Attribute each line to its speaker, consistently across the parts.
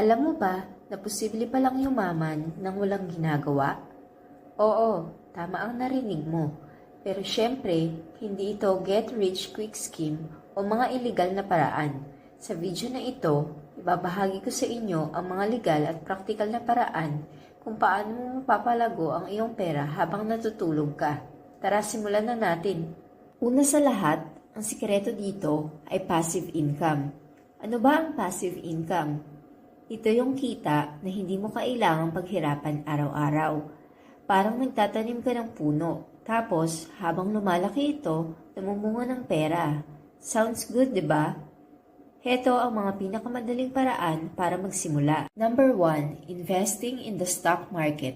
Speaker 1: Alam mo ba na posible palang yumaman nang walang ginagawa? Oo, tama ang narinig mo. Pero syempre, hindi ito get rich quick scheme o mga illegal na paraan. Sa video na ito, ibabahagi ko sa inyo ang mga legal at practical na paraan kung paano mo mapapalago ang iyong pera habang natutulog ka. Tara, simulan na natin. Una sa lahat, ang sikreto dito ay passive income. Ano ba ang passive income? Ito yung kita na hindi mo kailangang paghirapan araw-araw. Parang nagtatanim ka ng puno, tapos habang lumalaki ito, namumunga ng pera. Sounds good, di ba? Heto ang mga pinakamadaling paraan para magsimula. Number 1, investing in the stock market.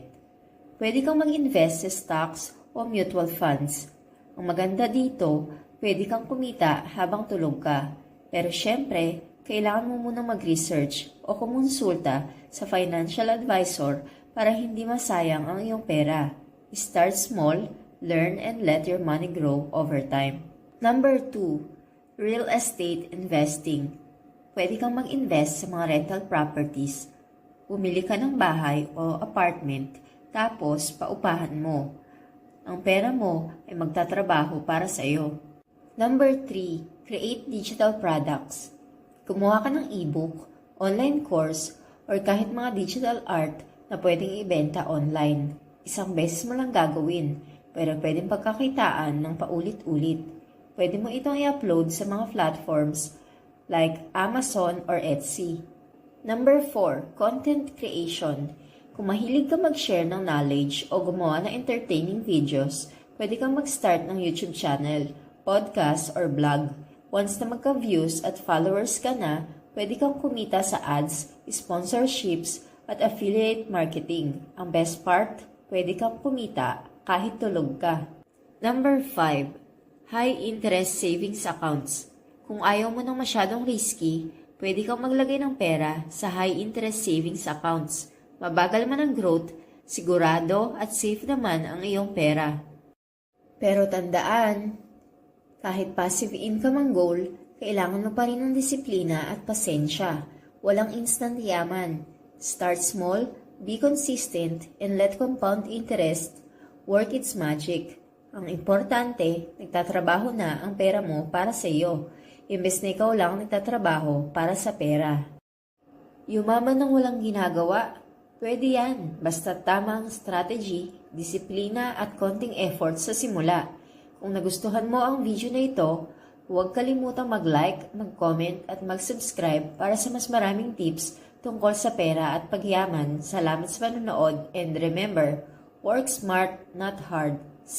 Speaker 1: Pwede kang mag-invest sa stocks o mutual funds. Ang maganda dito, pwede kang kumita habang tulog ka. Pero syempre, kailangan mo munang mag-research o kumonsulta sa financial advisor para hindi masayang ang iyong pera. Start small, learn and let your money grow over time. Number 2, real estate investing. Pwede kang mag-invest sa mga rental properties. Bumili ka ng bahay o apartment, tapos paupahan mo. Ang pera mo ay magtatrabaho para sa iyo. Number 3, create digital products. Gumawa ka ng ebook, online course, or kahit mga digital art na pwedeng ibenta online. Isang beses mo lang gagawin, pero pwedeng pagkakitaan ng paulit-ulit. Pwede mo itong i-upload sa mga platforms like Amazon or Etsy. Number 4, content creation. Kung mahilig ka mag-share ng knowledge o gumawa ng entertaining videos, pwede kang mag-start ng YouTube channel, podcast, or blog. Once na magka-views at followers ka na, pwede kang kumita sa ads, sponsorships, at affiliate marketing. Ang best part, pwede kang kumita kahit tulog ka. Number 5, high interest savings accounts. Kung ayaw mo ng masyadong risky, pwede kang maglagay ng pera sa high interest savings accounts. Mabagal man ang growth, sigurado at safe naman ang iyong pera. Pero tandaan, kahit passive income ang goal, kailangan mo pa rin ng disiplina at pasensya. Walang instant yaman. Start small, be consistent, and let compound interest work its magic. Ang importante, nagtatrabaho na ang pera mo para sa iyo, imbes na ikaw lang nagtatrabaho para sa pera. Yumaman ng walang ginagawa, pwede yan, basta tama ang strategy, disiplina at konting effort sa simula. Kung nagustuhan mo ang video na ito, huwag kalimutang mag-like, mag-comment at mag-subscribe para sa mas maraming tips tungkol sa pera at pagyaman. Salamat sa panonood and remember, work smart, not hard.